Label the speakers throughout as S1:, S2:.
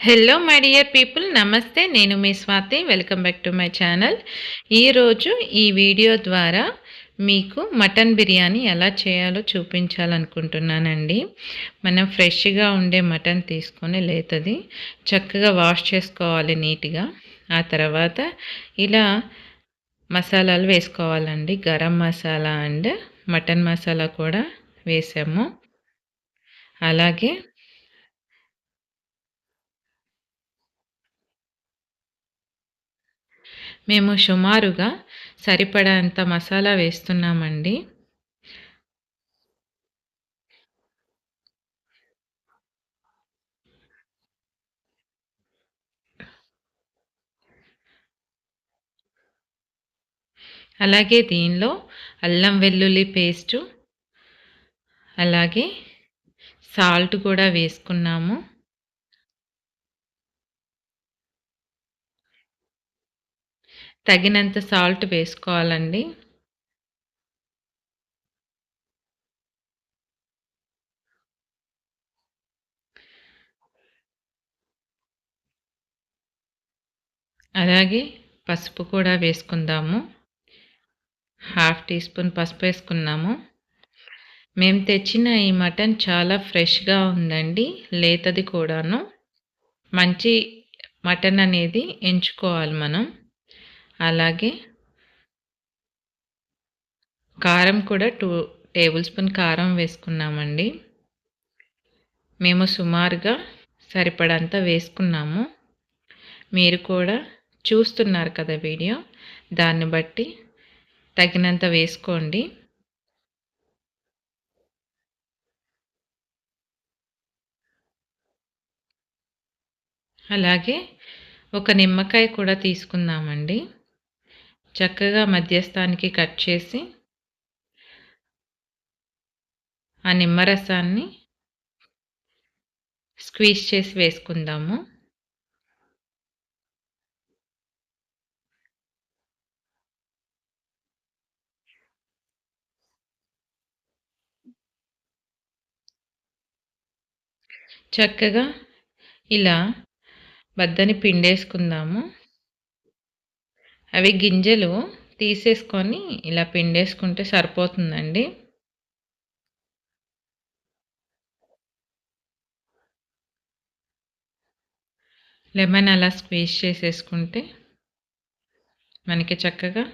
S1: Hello my dear people నమస్తే నేను మీ Swathi welcome back to my channel ఈరోజు ఈ వీడియో ద్వారా మీకు మటన్ బిర్యానీ ఎలా చేయాలో చూపించాలనుకుంటున్నానండి. మనం ఫ్రెష్గా ఉండే మటన్ తీసుకొని లేతది చక్కగా వాష్ చేసుకోవాలి నీట్గా. ఆ తర్వాత ఇలా మసాలాలు వేసుకోవాలండి. గరం మసాలా అండ్ మటన్ మసాలా కూడా వేసాము. అలాగే మేము సుమారుగా సరిపడంత మసాలా వేస్తున్నామండి. అలాగే దీనిలో అల్లం వెల్లుల్లి పేస్టు అలాగే సాల్ట్ కూడా వేసుకున్నాము. తగినంత సాల్ట్ వేసుకోవాలండి. అలాగే పసుపు కూడా వేసుకుందాము. హాఫ్ టీ స్పూన్ పసుపు వేసుకున్నాము. మేము తెచ్చిన ఈ మటన్ చాలా ఫ్రెష్గా ఉందండి లేతది కూడాను. మంచి మటన్ అనేది ఎంచుకోవాలి మనం. అలాగే కారం కూడా టూ టేబుల్ స్పూన్ కారం వేసుకున్నామండి. మేము సుమారుగా సరిపడంత వేసుకున్నాము. మీరు కూడా చూస్తున్నారు కదా వీడియో. దాన్ని బట్టి తగినంత వేసుకోండి. అలాగే ఒక నిమ్మకాయ కూడా తీసుకుందామండి. చక్కగా మధ్యస్థానికి కట్ చేసి ఆ నిమ్మరసాన్ని స్క్వీజ్ చేసి వేసుకుందాము. చక్కగా ఇలా బద్దని పిండేసుకుందాము. అవి గింజలు తీసేసుకొని ఇలా పిండేసుకుంటే సరిపోతుందండి. లెమన్ అలా స్క్వీజ్ చేసేసుకుంటే మనకి చక్కగా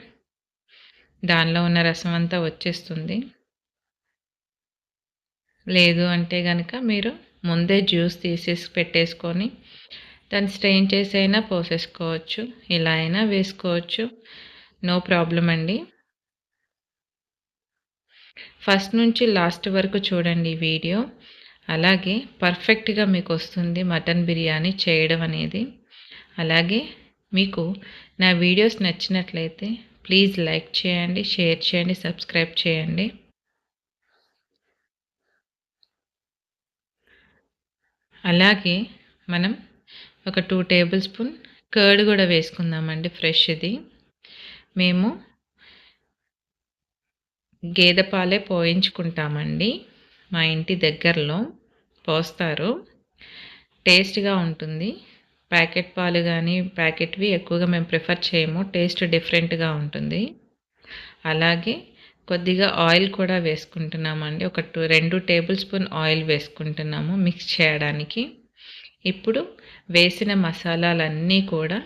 S1: దానిలో ఉన్న రసం అంతా వచ్చేస్తుంది. లేదు అంటే కనుక మీరు ముందే జ్యూస్ తీసేసి పెట్టేసుకొని దాన్ని స్ట్రెయిన్ చేసి అయినా పోసేసుకోవచ్చు. ఇలా అయినా వేసుకోవచ్చు. నో ప్రాబ్లం అండి. ఫస్ట్ నుంచి లాస్ట్ వరకు చూడండి వీడియో. అలాగే పర్ఫెక్ట్గా మీకు వస్తుంది మటన్ బిర్యానీ చేయడం అనేది. అలాగే మీకు నా వీడియోస్ నచ్చినట్లయితే ప్లీజ్ లైక్ చేయండి షేర్ చేయండి సబ్స్క్రైబ్ చేయండి. అలాగే మనం ఒక టూ టేబుల్ స్పూన్ కర్డ్ కూడా వేసుకుందామండి ఫ్రెష్ ఇది మేము గేదె పాలే పోయించుకుంటామండి. మా ఇంటి దగ్గరలో పోస్తారు. టేస్ట్గా ఉంటుంది. ప్యాకెట్ పాలు కానీ ప్యాకెట్వి ఎక్కువగా మేము ప్రిఫర్ చేయము. టేస్ట్ డిఫరెంట్గా ఉంటుంది. అలాగే కొద్దిగా ఆయిల్ కూడా వేసుకుంటున్నామండి. ఒక టూ రెండు టేబుల్ స్పూన్ ఆయిల్ వేసుకుంటున్నాము మిక్స్ చేయడానికి. ఇప్పుడు వేసిన మసాలాలన్నీ కూడా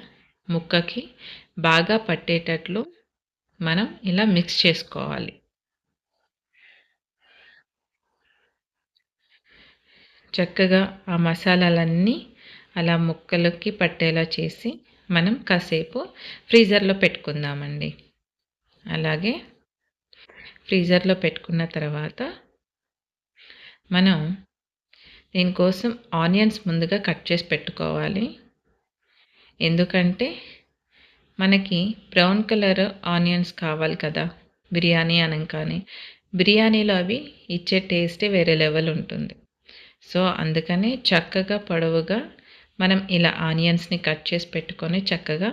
S1: ముక్కకి బాగా పట్టేటట్లు మనం ఇలా మిక్స్ చేసుకోవాలి. చక్కగా ఆ మసాలాలన్నీ అలా ముక్కలకి పట్టేలా చేసి మనం కాసేపు ఫ్రీజర్లో పెట్టుకుందామండి. అలాగే ఫ్రీజర్లో పెట్టుకున్న తర్వాత మనం దీనికోసం ఆనియన్స్ ముందుగా కట్ చేసి పెట్టుకోవాలి. ఎందుకంటే మనకి బ్రౌన్ కలర్ ఆనియన్స్ కావాలి కదా బిర్యానీ అనగానే. బిర్యానీలో అవి ఇచ్చే టేస్టే వేరే లెవెల్ ఉంటుంది. సో అందుకని చక్కగా పొడవుగా మనం ఇలా ఆనియన్స్ని కట్ చేసి పెట్టుకొని చక్కగా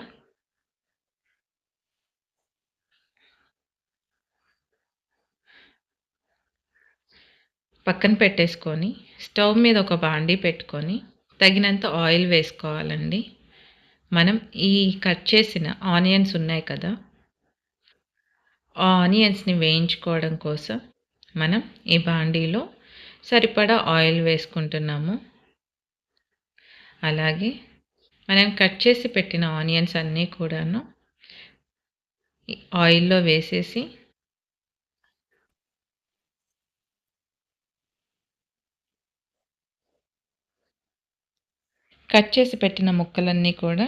S1: పక్కన పెట్టేసుకొని స్టవ్ మీద ఒక బాండీ పెట్టుకొని తగినంత ఆయిల్ వేసుకోవాలండి. మనం ఈ కట్ చేసిన ఆనియన్స్ ఉన్నాయి కదా ఆ ఆనియన్స్ని వేయించుకోవడం కోసం మనం ఈ బాండీలో సరిపడా ఆయిల్ వేసుకుంటున్నాము. అలాగే మనం కట్ చేసి పెట్టిన ఆనియన్స్ అన్నీ కూడాను ఆయిల్లో వేసేసి కట్ చేసి పెట్టిన ముక్కలన్నీ కూడా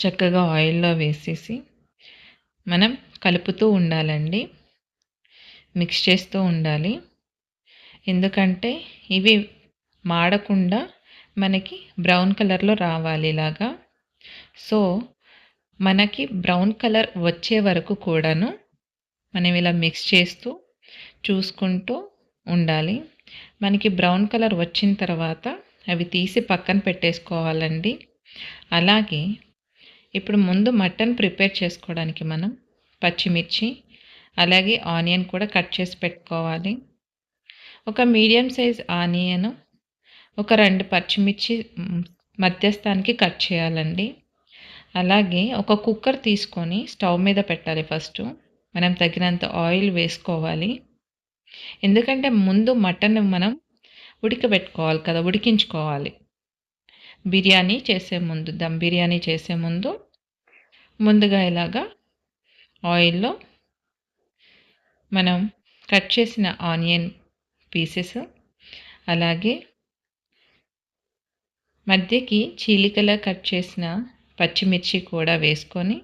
S1: చక్కగా ఆయిల్లో వేసేసి మనం కలుపుతూ ఉండాలండి. మిక్స్ చేస్తూ ఉండాలి. ఎందుకంటే ఇవి మాడకుండా మనకి బ్రౌన్ కలర్లో రావాలి ఇలాగా. సో మనకి బ్రౌన్ కలర్ వచ్చే వరకు కూడాను మనం ఇలా మిక్స్ చేస్తూ చూసుకుంటూ ఉండాలి. మనకి బ్రౌన్ కలర్ వచ్చిన తర్వాత అవి తీసి పక్కన పెట్టేసుకోవాలండి. అలాగే ఇప్పుడు ముందు మటన్ ప్రిపేర్ చేసుకోవడానికి మనం పచ్చిమిర్చి అలాగే ఆనియన్ కూడా కట్ చేసి పెట్టుకోవాలి. ఒక మీడియం సైజ్ ఆనియన్ ఒక రెండు పచ్చిమిర్చి మధ్యస్థానికి కట్ చేయాలండి. అలాగే ఒక కుక్కర్ తీసుకొని స్టవ్ మీద పెట్టాలి ఫస్ట్. మనం తగినంత ఆయిల్ వేసుకోవాలి. ఎందుకంటే ముందు మటన్ మనం ఉడకబెట్టుకోవాలి కదా ఉడికించుకోవాలి. బిర్యానీ చేసే ముందు దమ్ బిర్యానీ చేసే ముందు ముందుగా ఇలాగా ఆయిల్లో మనం కట్ చేసిన ఆనియన్ పీసెస్ అలాగే మధ్యకి చీలికలా కట్ చేసిన పచ్చిమిర్చి కూడా వేసుకొని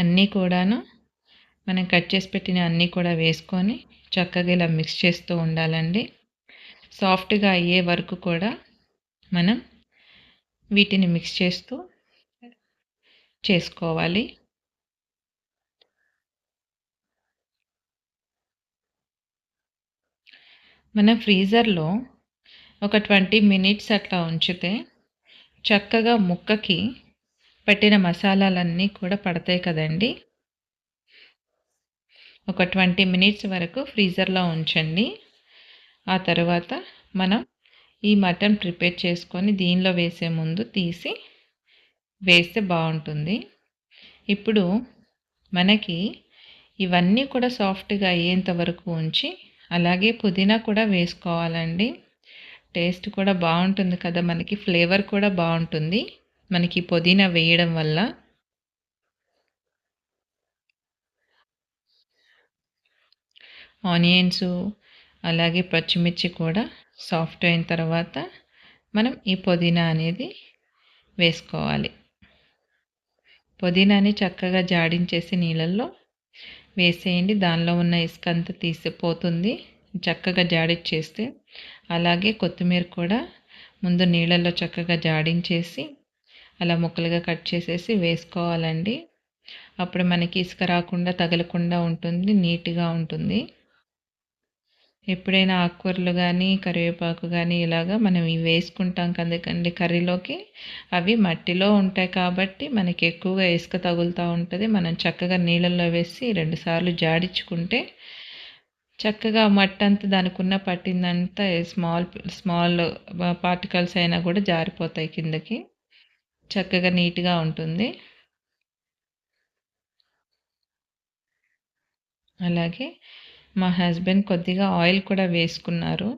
S1: అన్నీ కూడాను మనం కట్ చేసి పెట్టిన అన్నీ కూడా వేసుకొని చక్కగా ఇలా మిక్స్ చేస్తూ ఉండాలండి. సాఫ్ట్గా అయ్యే వరకు కూడా మనం వీటిని మిక్స్ చేస్తూ చేసుకోవాలి. మనం ఫ్రీజర్లో ఒక ట్వంటీ మినిట్స్ అట్లా ఉంచితే చక్కగా ముక్కకి పెట్టిన మసాలాలన్నీ కూడా పడతాయి కదండి. ఒక ట్వంటీ మినిట్స్ వరకు ఫ్రీజర్లో ఉంచండి. ఆ తర్వాత మనం ఈ మటన్ ప్రిపేర్ చేసుకొని దీనిలో వేసే ముందు తీసి వేస్తే బాగుంటుంది. ఇప్పుడు మనకి ఇవన్నీ కూడా సాఫ్ట్గా అయ్యేంత వరకు ఉంచి అలాగే పుదీనా కూడా వేసుకోవాలండి. టేస్ట్ కూడా బాగుంటుంది కదా మనకి ఫ్లేవర్ కూడా బాగుంటుంది. మనకి పుదీనా వేయడం వల్ల. ఆనియన్స్ అలాగే పచ్చిమిర్చి కూడా సాఫ్ట్ అయిన తర్వాత మనం ఈ పుదీనా అనేది వేసుకోవాలి. పుదీనాని చక్కగా జాడించేసి నీళ్ళల్లో వేసేయండి. దానిలో ఉన్న ఇసుక అంతా తీసిపోతుంది. చక్కగా జాడిచ్చేస్తే అలాగే కొత్తిమీర కూడా ముందు నీళ్ళల్లో చక్కగా జాడించేసి అలా ముక్కలుగా కట్ చేసేసి వేసుకోవాలండి. అప్పుడు మనకి ఇసుక రాకుండా తగలకుండా ఉంటుంది నీట్గా ఉంటుంది. ఎప్పుడైనా ఆకుకూరలు కానీ కరివేపాకు కానీ ఇలాగా మనం ఇవి వేసుకుంటాం కదండి కర్రీలోకి అవి మట్టిలో ఉంటాయి కాబట్టి మనకి ఎక్కువగా ఇసుక తగులుతూ ఉంటుంది. మనం చక్కగా నీళ్ళల్లో వేసి రెండుసార్లు జాడించుకుంటే చక్కగా మట్టి అంతా దానికి ఉన్న పట్టిందంతా స్మాల్ స్మాల్ పార్టికల్స్ అయినా కూడా జారిపోతాయి కిందకి. చక్కగా నీట్గా ఉంటుంది. అలాగే మా హస్బెండ్ కొద్దిగా ఆయిల్ కూడా వేసుకున్నారు.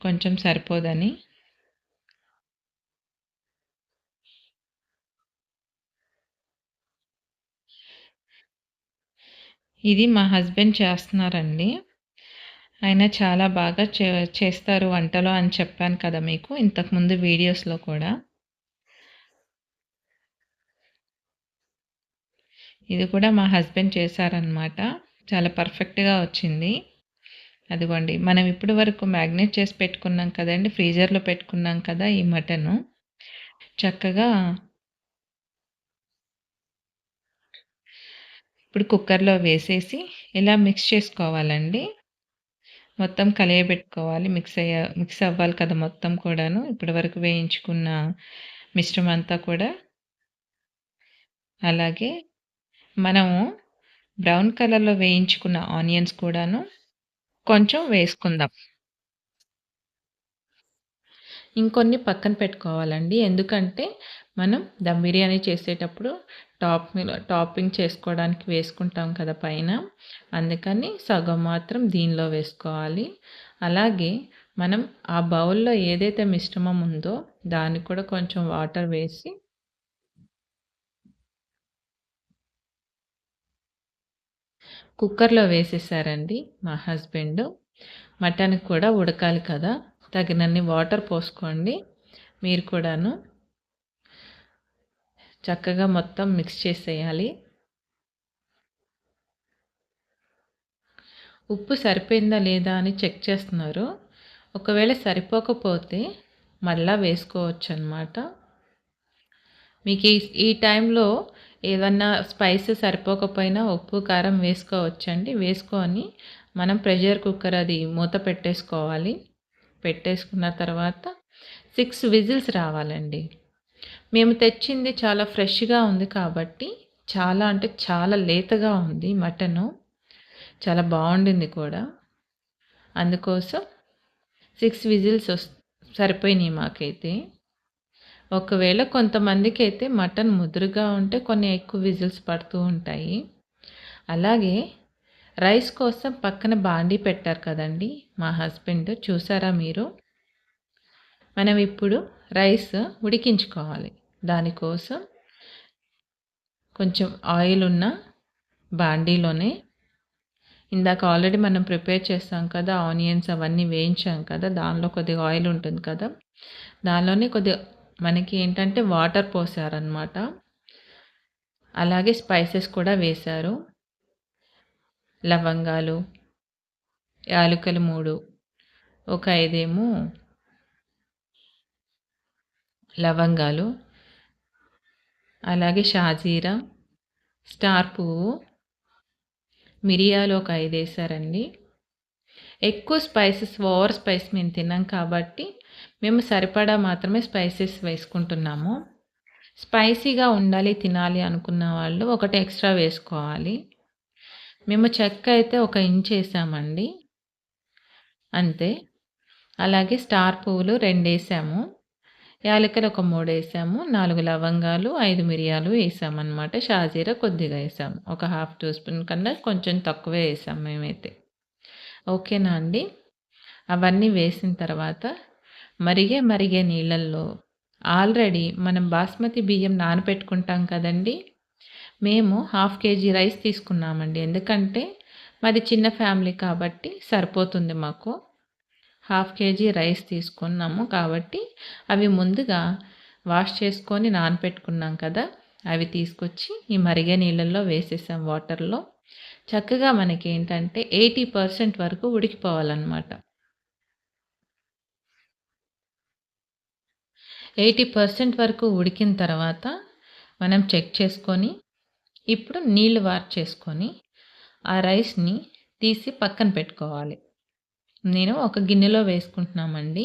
S1: కొంచెం సరిపోదని. ఇది మా హస్బెండ్ చేస్తున్నారండి. ఆయన చాలా బాగా చే చేస్తారు వంటలో అని చెప్పాను కదా మీకు ఇంతకుముందు వీడియోస్లో కూడా. ఇది కూడా మా హస్బెండ్ చేశారనమాట చాలా పర్ఫెక్ట్గా వచ్చింది. అదిగోండి మనం ఇప్పటి వరకు మ్యాగ్నేట్ చేసి పెట్టుకున్నాం కదండి ఫ్రీజర్లో పెట్టుకున్నాం కదా ఈ మటను. చక్కగా ఇప్పుడు కుక్కర్లో వేసేసి ఇలా మిక్స్ చేసుకోవాలండి. మొత్తం కలియబెట్టుకోవాలి. మిక్స్ అయ్య మిక్స్ అవ్వాలి కదా మొత్తం కూడాను. ఇప్పటి వరకు వేయించుకున్న మిశ్రమం అంతా కూడా. అలాగే మనము బ్రౌన్ కలర్‌లో వేయించుకున్న ఆనియన్స్ కూడాను కొంచెం వేసుకుందాం. ఇంకొన్ని పక్కన పెట్టుకోవాలండి. ఎందుకంటే మనం దమ్ బిర్యానీ చేసేటప్పుడు టాప్ టాపింగ్ చేసుకోవడానికి వేసుకుంటాం కదా పైన. అందుకని సగం మాత్రం దీనిలో వేసుకోవాలి. అలాగే మనం ఆ బౌల్‌లో ఏదైతే మిశ్రమం ఉందో దానికి కూడా కొంచెం వాటర్ వేసి కుక్కర్‌లో వేసేసారండి మా హస్బెండ్. మటన్ కూడా ఉడకాలి కదా! తగినన్ని వాటర్ పోసుకోండి మీరు కూడాను. చక్కగా మొత్తం మిక్స్ చేసేయాలి. ఉప్పు సరిపోయిందా లేదా అని చెక్ చేస్తున్నారు. ఒకవేళ సరిపోకపోతే మళ్ళా అన్నమాట మీకు ఈ ఈ టైంలో ఏదన్నా స్పైస్ సరిపోకపోయినా ఉప్పు, కారం వేసుకోవచ్చండి. వేసుకొని మనం ప్రెషర్ కుక్కర్ అది మూత పెట్టేసుకోవాలి. పెట్టేసుకున్న తర్వాత సిక్స్ విజిల్స్ రావాలండి. మేము తెచ్చింది చాలా ఫ్రెష్‌గా ఉంది కాబట్టి చాలా అంటే చాలా లేతగా ఉంది మటను. చాలా బాగుండింది కూడా. అందుకోసం సిక్స్ విజిల్స్ సరిపోయినాయి మాకైతే. ఒకవేళ కొంతమందికి అయితే మటన్ ముదురుగా ఉంటే కొన్ని ఎక్కువ విజిల్స్ పడుతూ ఉంటాయి. అలాగే రైస్ కోసం పక్కన బాండీ పెట్టారు కదండీ మా హస్బెండ్ చూసారా మీరు? మనం ఇప్పుడు రైస్ ఉడికించుకోవాలి. దానికోసం కొంచెం ఆయిల్ ఉన్న బాండీలోనే ఇందాక ఆల్రెడీ మనం ప్రిపేర్ చేస్తాం కదా! ఆనియన్స్ అవన్నీ వేయించాం కదా! దానిలో కొద్దిగా ఆయిల్ ఉంటుంది కదా! దానిలోనే కొద్దిగా మనకి ఏంటంటే వాటర్ పోసారనమాట. అలాగే స్పైసెస్ కూడా వేశారు. లవంగాలు, యాలకులు మూడు ఒక ఐదేమో లవంగాలు, అలాగే షాజీరా, స్టార్ పువ్వు, మిరియాలు ఒక ఐదు వేసారండి ఎక్కువ స్పైసెస్ ఓవర్ స్పైస్ మేము తిన్నాం కాబట్టి మేము సరిపడా మాత్రమే స్పైసెస్ వేసుకుంటున్నాము. స్పైసీగా ఉండాలి తినాలి అనుకున్న వాళ్ళు ఒకటి ఎక్స్ట్రా వేసుకోవాలి. మేము చెక్క అయితే ఒక ఇంచ్ వేసామండి అంతే. అలాగే స్టార్ పువ్వులు రెండు వేసాము యాలకులు ఒక మూడు వేసాము నాలుగు లవంగాలు, ఐదు మిరియాలు వేసామన్నమాట షాజీరా కొద్దిగా వేసాము ఒక హాఫ్ టీ స్పూన్ కన్నా కొంచెం తక్కువే వేసాము మేమైతే. ఓకేనా అండి? అవన్నీ వేసిన తర్వాత మరిగే మరిగే నీళ్ళల్లో ఆల్రెడీ మనం బాస్మతి బియ్యం నానబెట్టుకుంటాం కదండీ! మేము హాఫ్ కేజీ రైస్ తీసుకున్నామండి. ఎందుకంటే మాది చిన్న ఫ్యామిలీ కాబట్టి సరిపోతుంది మాకు. హాఫ్ కేజీ రైస్ తీసుకున్నాము కాబట్టి అవి ముందుగా వాష్ చేసుకొని నానబెట్టుకున్నాం కదా! అవి తీసుకొచ్చి ఈ మరిగే నీళ్ళల్లో వేసేసాం వాటర్‌లో. చక్కగా మనకేంటంటే 80% వరకు ఉడికిపోవాలన్నమాట ఎయిటీ పర్సెంట్ వరకు ఉడికిన తర్వాత మనం చెక్ చేసుకొని ఇప్పుడు నీళ్ళు వార్చేసుకొని ఆ రైస్‌ని తీసి పక్కన పెట్టుకోవాలి. నేను ఒక గిన్నెలో వేసుకుంటున్నామండి.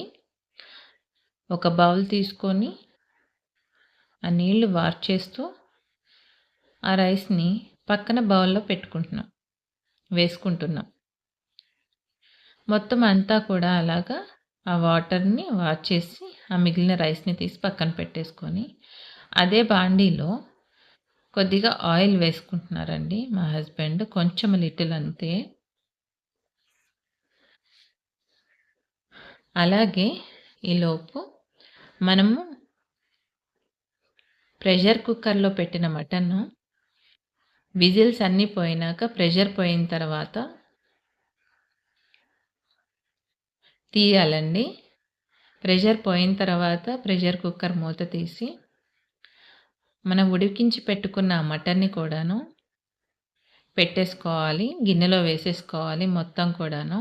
S1: ఒక బౌల్ తీసుకొని ఆ నీళ్ళు వార్చేస్తూ ఆ రైస్‌ని పక్కన బౌల్‌లో పెట్టుకుంటున్నాం. వేసుకుంటున్నాం. మొత్తం అంతా కూడా అలాగా ఆ వాటర్‌ని వార్చేసి ఆ మిగిలిన రైస్‌ని తీసి పక్కన పెట్టేసుకొని అదే బాండీలో కొద్దిగా ఆయిల్ వేసుకుంటున్నారండి మా హస్బెండ్. కొంచెం లిటిల్ అంతే. అలాగే ఈలోపు మనము ప్రెషర్ కుక్కర్‌లో పెట్టిన మటను విజిల్స్ అన్నీ పోయినాక ప్రెషర్ పోయిన తర్వాత తీయాలండి. ప్రెషర్ పోయిన తర్వాత ప్రెషర్ కుక్కర్ మూత తీసి మనం ఉడికించి పెట్టుకున్న మటన్‌ని కూడాను పెట్టేసుకోవాలి. గిన్నెలో వేసేసుకోవాలి మొత్తం కూడాను.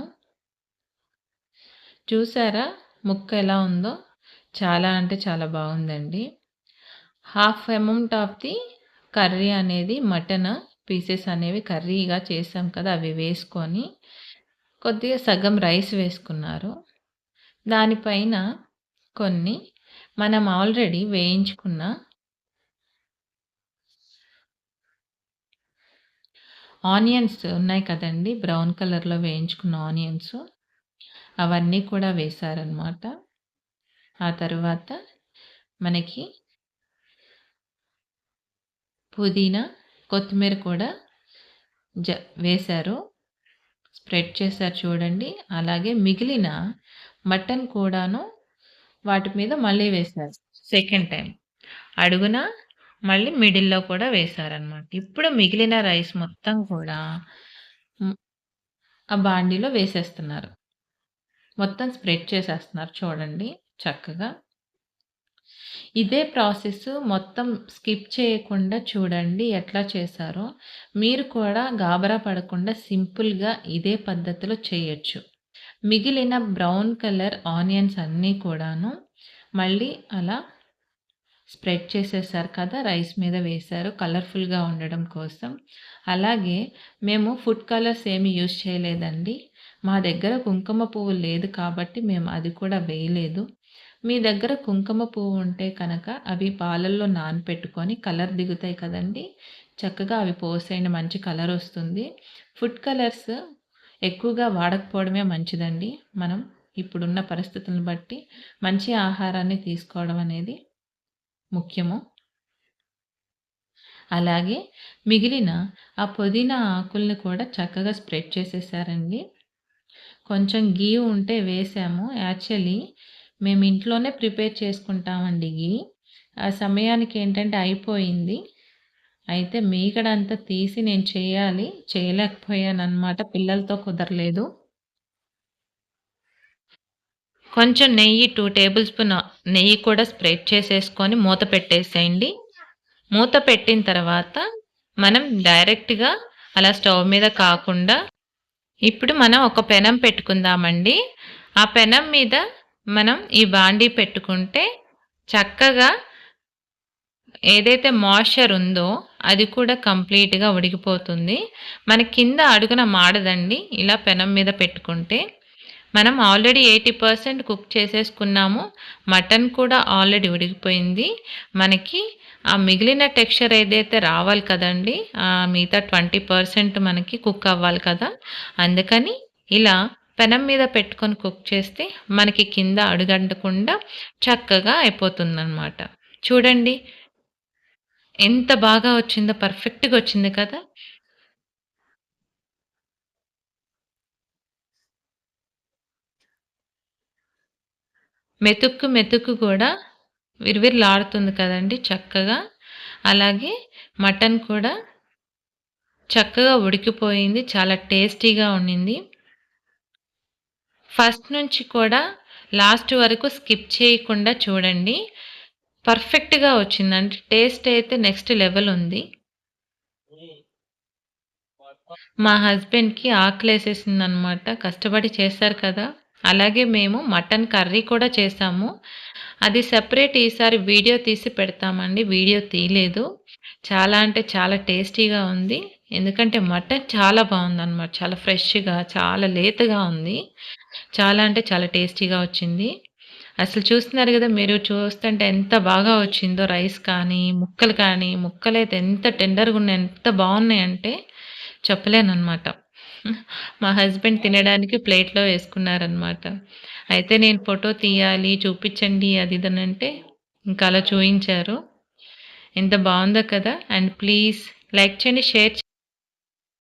S1: చూసారా ముక్క ఎలా ఉందో? చాలా అంటే చాలా బాగుందండి. Half amount of the curry అనేది మటన్ పీసెస్ అనేవి కర్రీగా చేసాం కదా! అవి వేసుకొని కొద్దిగా సగం రైస్ వేసుకున్నారు. దానిపైన కొన్ని మనం ఆల్రెడీ వేయించుకున్న ఆనియన్స్ ఉన్నాయి కదండి బ్రౌన్ కలర్‌లో వేయించుకున్న ఆనియన్స్ అవన్నీ కూడా వేశారనమాట. ఆ తర్వాత మనకి పుదీనా, కొత్తిమీర కూడా జ వేశారు. స్ప్రెడ్ చేశారు చూడండి. అలాగే మిగిలిన మటన్ కూడాను వాటి మీద మళ్ళీ వేశారు. సెకండ్ టైం అడుగున మళ్ళీ మిడిల్‌లో కూడా వేశారనమాట. ఇప్పుడు మిగిలిన రైస్ మొత్తం కూడా ఆ బాండీలో వేసేస్తున్నారు. మొత్తం స్ప్రెడ్ చేసేస్తున్నారు చూడండి చక్కగా. ఇదే ప్రాసెస్ మొత్తం స్కిప్ చేయకుండా చూడండి ఎట్లా చేశారో. మీరు కూడా గాబరా పడకుండా సింపుల్‌గా ఇదే పద్ధతిలో చేయొచ్చు. మిగిలిన బ్రౌన్ కలర్ ఆనియన్స్ అన్నీ కూడాను మళ్ళీ అలా స్ప్రెడ్ చేసేసారు కదా! రైస్ మీద వేశారు కలర్‌ఫుల్‌గా ఉండడం కోసం. అలాగే మేము ఫుడ్ కలర్స్ ఏమి యూజ్ చేయలేదండి. మా దగ్గర కుంకుమ పువ్వు లేదు కాబట్టి మేము అది కూడా వేయలేదు. మీ దగ్గర కుంకుమ పువ్వు ఉంటే కనుక అవి పాలల్లో నానపెట్టుకొని కలర్ దిగుతాయి కదండీ! చక్కగా అవి పోసేయండి మంచి కలర్ వస్తుంది. ఫుడ్ కలర్స్ ఎక్కువగా వాడకపోవడమే మంచిదండి. మనం ఇప్పుడున్న పరిస్థితులను బట్టి మంచి ఆహారాన్ని తీసుకోవడం అనేది ముఖ్యము. అలాగే మిగిలిన ఆ పుదీనా ఆకుల్ని కూడా చక్కగా స్ప్రెడ్ చేసేసారండి. కొంచెం ఘీ ఉంటే వేసాము. యాక్చువల్లీ మేము ఇంట్లోనే ప్రిపేర్ చేసుకుంటామండి ఘీ. ఆ సమయానికి ఏంటంటే అయిపోయింది. అయితే మీకడంతా తీసి నేను చేయాలి. చేయలేకపోయాను అనమాట పిల్లలతో కుదరలేదు. కొంచెం నెయ్యి టూ టేబుల్ స్పూన్ నెయ్యి కూడా స్ప్రెడ్ చేసేసుకొని మూత పెట్టేసేయండి. మూత పెట్టిన తర్వాత మనం డైరెక్ట్‌గా అలా స్టవ్ మీద కాకుండా ఇప్పుడు మనం ఒక పెనం పెట్టుకుందామండి. ఆ పెనం మీద మనం ఈ బాండీ పెట్టుకుంటే చక్కగా ఏదైతే మాయిశ్చర్ ఉందో అది కూడా కంప్లీట్‌గా ఉడికిపోతుంది. మన కింద అడుగున మాడదండి ఇలా పెనం మీద పెట్టుకుంటే. మనం ఆల్రెడీ 80% కుక్ చేసేసుకున్నాము. మటన్ కూడా ఆల్రెడీ ఉడికిపోయింది. మనకి ఆ మిగిలిన టెక్స్చర్ ఏదైతే రావాలి కదండీ! మిగతా 20% మనకి కుక్ అవ్వాలి కదా! అందుకని ఇలా పెనం మీద పెట్టుకొని కుక్ చేస్తే మనకి కింద అడుగంటకుండా చక్కగా అయిపోతుందనమాట. చూడండి. ఎంత బాగా వచ్చిందో పర్ఫెక్ట్‌గా వచ్చింది కదా! మెతుక్కు మెతుక్కు కూడా విరవిరలాడుతుంది కదండి చక్కగా. అలాగే మటన్ కూడా చక్కగా ఉడికిపోయింది. చాలా టేస్టీగా ఉండింది. ఫస్ట్ నుంచి కూడా లాస్ట్ వరకు స్కిప్ చేయకుండా చూడండి. పర్ఫెక్ట్‌గా వచ్చిందండి. టేస్ట్ అయితే నెక్స్ట్ లెవెల్ ఉంది. మా హస్బెండ్‌కి ఆకలేసేసిందనమాట. కష్టపడి చేశారు కదా! అలాగే మేము మటన్ కర్రీ కూడా చేసాము అది సెపరేట్ ఈసారి వీడియో తీసి పెడతామండి. వీడియో తీయలేదు. చాలా అంటే చాలా టేస్టీగా ఉంది. ఎందుకంటే మటన్ చాలా బాగుందన్నమాట చాలా ఫ్రెష్‌గా, చాలా లేతగా ఉంది. చాలా అంటే చాలా టేస్టీగా వచ్చింది. అసలు చూస్తున్నారు కదా మీరు చూస్తుంటే ఎంత బాగా వచ్చిందో రైస్ కానీ, ముక్కలు కానీ, ముక్కలైతే ఎంత టెండర్గా ఉన్నాయి ఎంత బాగున్నాయంటే చెప్పలేనమాట మా హస్బెండ్ తినడానికి ప్లేట్‌లో వేసుకున్నారనమాట. అయితే నేను ఫోటో తీయాలి, చూపించండి అది ఇది ఇంకా అలా చూయించారు. ఎంత బాగుందో కదా! అండ్ ప్లీజ్ లైక్ చేయండి, షేర్